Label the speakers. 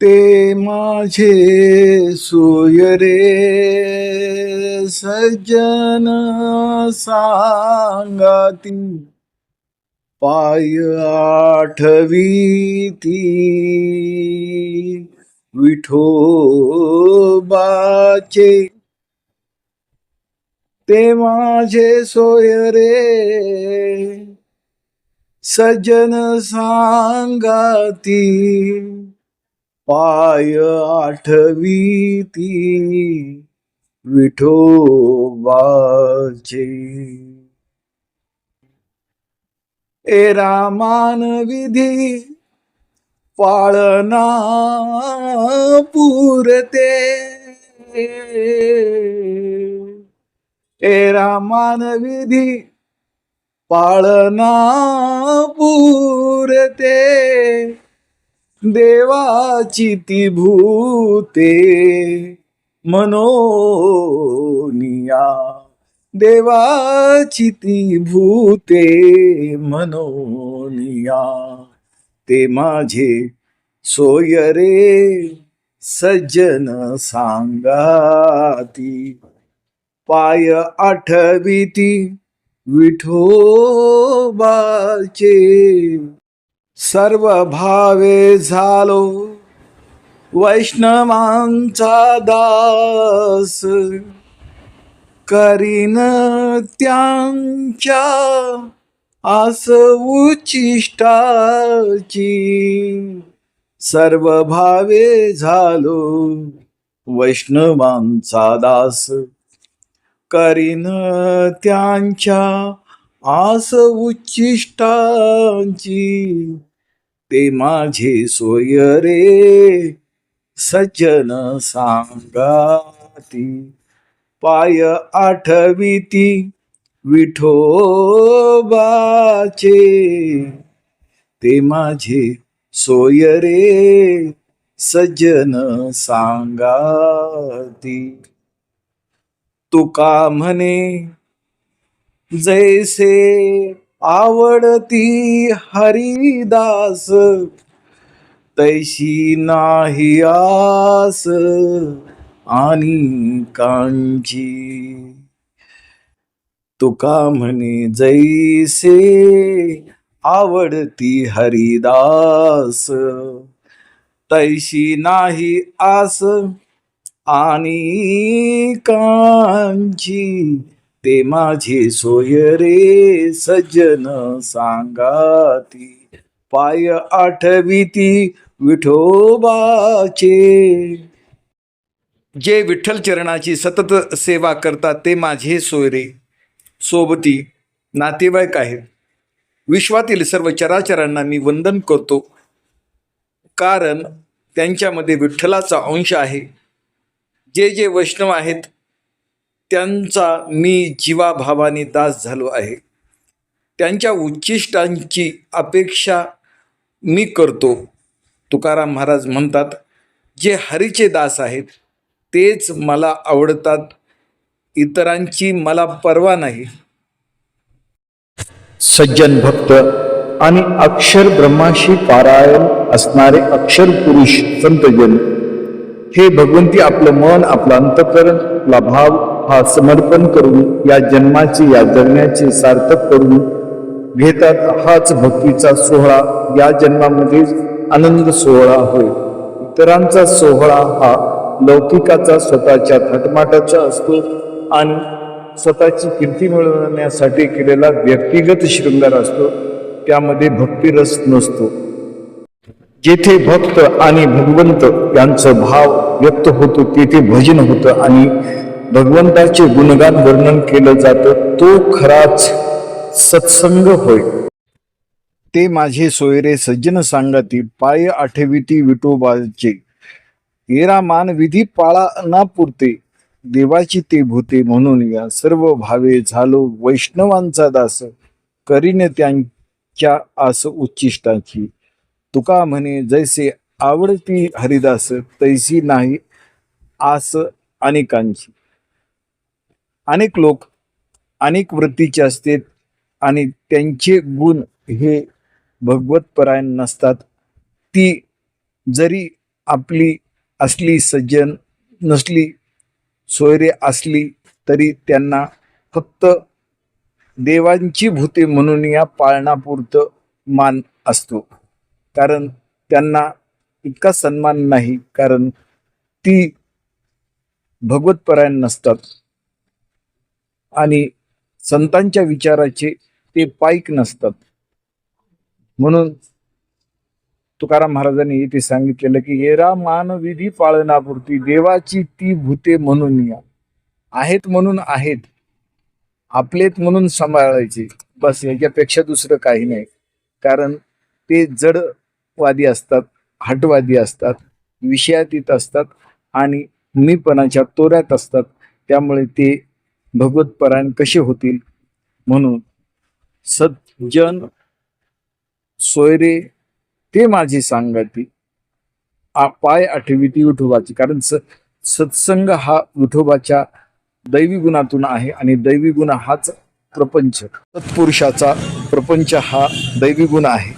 Speaker 1: ते माझे सोय रे. सज्जन सांगाती पाय आठवीती विठोबाचे. ते माझे सोय रे. सज्जन सांगाती पाय आठवीती विठोबाचे ए रामान विधी पाळना पुरते. ए रामान विधी पाळना पुरते. देवाची ती भूते मनोनिया. देवाची ती भूते मनोनिया. ते माझे सोयरे सज्जन सांगाती. पाय आठवीती विठोबाचे. सर्व भावे झालो. वैष्णवांचा दास करीन त्यांच्या आस उचिष्टाची. सर्व भावे झालो. वैष्णवांचा दास करीन त्यांच्या आस उच्चिष्टांची. ते माझे सोय रे सज्जन सांगाती. पाय आठवीती विठोबाचे. ते माझे सोय रे सज्जन सांगाती. तुका म्हणे जैसे आवडती हरिदास तैशी नाही आस आणि कांची. तुका म्हणे जैसे आवडती हरिदास तैशी नाही आस आणि कांची. ते माझे सोय रे सज्जन सांगाती. पाय आठविती विठोबाचे. जे विठ्ठल चरणाची सतत सेवा करतात ते माझे सोयरे सोबती नातेवाईक आहेत. विश्वातील सर्व चराचरांना मी वंदन करतो. कारण त्यांच्यामध्ये विठ्ठलाचा अंश आहे. जे जे वैष्णव आहेत त्यांचा मी जीवाभावाने दास झालो आहे. त्यांच्या उच्चिष्टांची अपेक्षा मी करतो तुकाराम महाराज म्हणतात जे हरीचे दास आहेत तेच मला आवडतात इतरांची मला पर्वा नाही.
Speaker 2: सज्जन भक्त आणि अक्षर ब्रह्माशी पारायण असणारे अक्षर पुरुष संतजन हे भगवंती आपलं मन आपलं अंतकरण आपला भाव हा समर्पण करून या जन्माची या जगण्याची सार्थक करून घेतात हाच भक्तीचा सोहळा. या जन्मामध्ये आनंद सोहळा होय. इतरांचा सोहळा हा लौकिकाचा स्वतःच्या थटमाटाचा असतो आणि स्वतःची कीर्ती मिळवण्यासाठी केलेला व्यक्तिगत शृंगार असतो. त्यामध्ये भक्तिरस नसतो. जेथे भक्त आणि भगवंत यांचं भाव व्यक्त होतो तेथे भजन होतं आणि भगवंताचे गुणगान वर्णन केलं जातं तो खराच सत्संग होय.
Speaker 1: ते माझे सोयरे सज्जन सांगती पाय आठविती विठोबाचे. येरा मान विधी पाळा ना पुरते देवाची ते भूते म्हणून या सर्व भावे झालो वैष्णवांचा दास करीन त्यांच्या आस उच्चिष्टाची. तुका म्हणे जैसे आवडती हरिदास तैसी नाही आस अनेकांची. अनेक लोक अनेक वृत्तीचे असतात आणि त्यांचे गुण हे भगवतपरायण नसतात. ती जरी आपली असली सज्जन नसली सोयरे असली तरी त्यांना फक्त देवांची भूते म्हणून या पाळणापुरतं मान असतो. कारण त्यांना इतका सन्मान नाही कारण ती भगवतपरायण नसतात. आणि संतांच्या विचाराचे ते पाईक नसतात. म्हणून तुकाराम महाराजांनी इथे सांगितलेलं की येरा मान विधी पाळनापुरती देवाची ती भूते म्हणून या. आहेत म्हणून आहेत. आपलेत म्हणून सांभाळायचे. बस याच्यापेक्षा दुसरं काही नाही. कारण ते जडवादी असतात हटवादी असतात विषयातीत असतात आणि मीपणाच्या तोऱ्यात असतात. त्यामुळे ते भगवतपरायण कसे होतील म्हणून सज्जन सोयरे ते माझी सांगती आ- पाय आठविती विठोबाची कारण स सत्संग हा विठोबाच्या दैवी गुणातून आहे आणि दैवी गुण हाच प्रपंच. सत्पुरुषाचा प्रपंच हा दैवी गुण आहे.